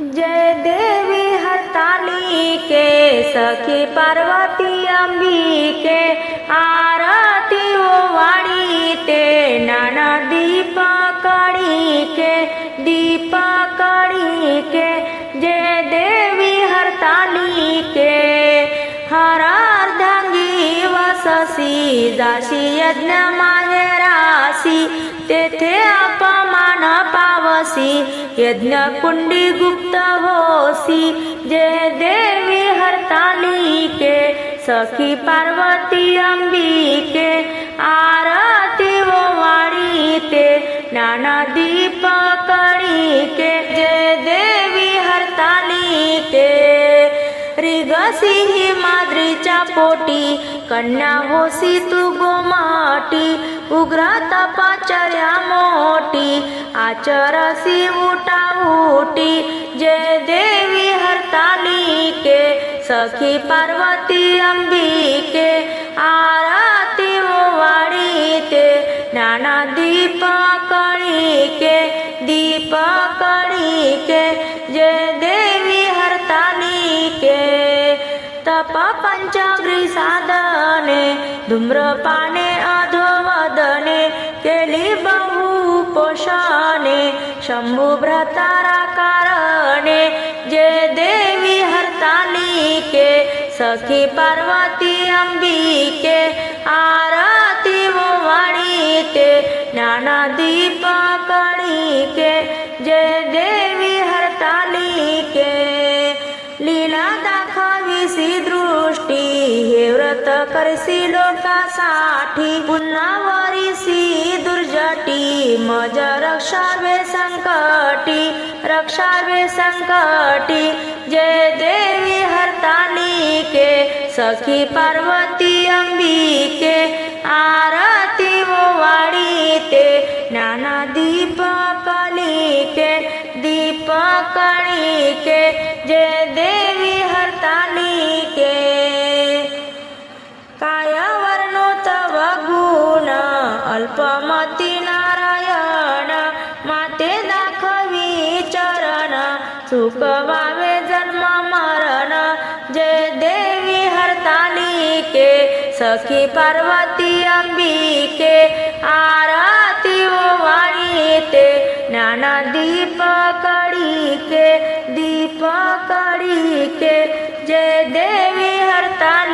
જય દેવી હતાલી કે, સખી પાર્વતી અંબિકે આરતીઓ વાળી તે, નાના દીપ કળી કે દીપ કળી કે, જય દેવી હરતાલી કે. હરાર્ધંગી વસસી, દાસી યજ્ઞ માય રાશી, તેથી અપમા अपमान पावसी यज्ञ कुंडी गुप्त होसी जय देवी हरताली के सखी पार्वती अंबिके आरती वो वाणी ते नाना दीप रिगसी ही माद्रीच्या पोटी कन्या होसी तू गोमाटी उग्र तपाचर्या मोठी आचरसी उटा उटी जय देवी हरताली के सखी पार्वती अंबिके आरती वो वाडी ते नाना दीप कळी के दीप कळी के जय તપ પંચગ્રી સાધને, ધૂમ્રપાને અધોવદને કેલી બહુ પોષાને, શંભુ ભ્રતારા કારણે, જે દેવી હરતાલી કે, સખી પાર્વતી અંબિકે, આરતી વાણી તે નાના દીપા दाखविसी दृष्टी, हे व्रत करसी लोकासाठी पुन्हा वरिसी दुर्जटी, मज रक्षावे संकटी रक्षावे संकटी, जय देवी हरताली के, सखी पार्वती अंबिके, आरती वो वाडी ते नाना दीप कली के दीप कणी के जय देवी अल्पमती नारायण माते दाखवी चरण चुकवावे जन्म मरण जय देवी हरतालिके सखी पार्वती अंबिके आरती वाणीते नाना दीप कडिके दीप कडिके जय देवी हरताली